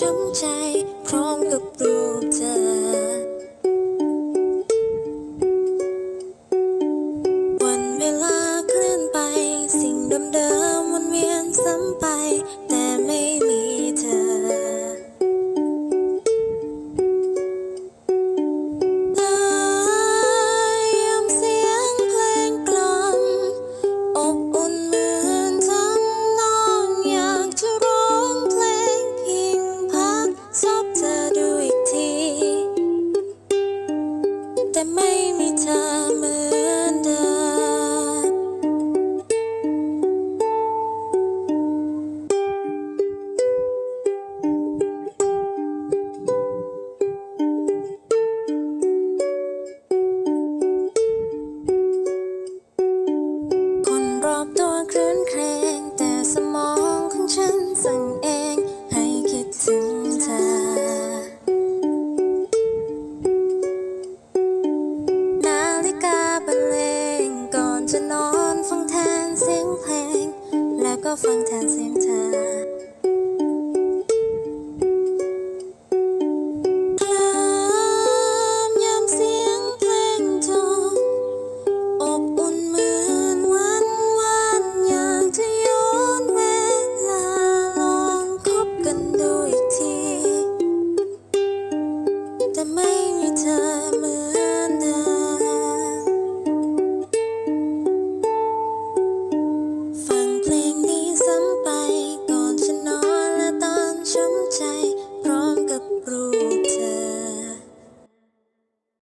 ช้ำใจ พร้อมกับรูปเธอ วันเวลาเคลื่อนไป สิ่งเดิมๆวนเวียนซ้ำไป anytime and anytime. นอนฟังแทนเสียงเพลง แล้วก็ฟังแทนเสียงเธอ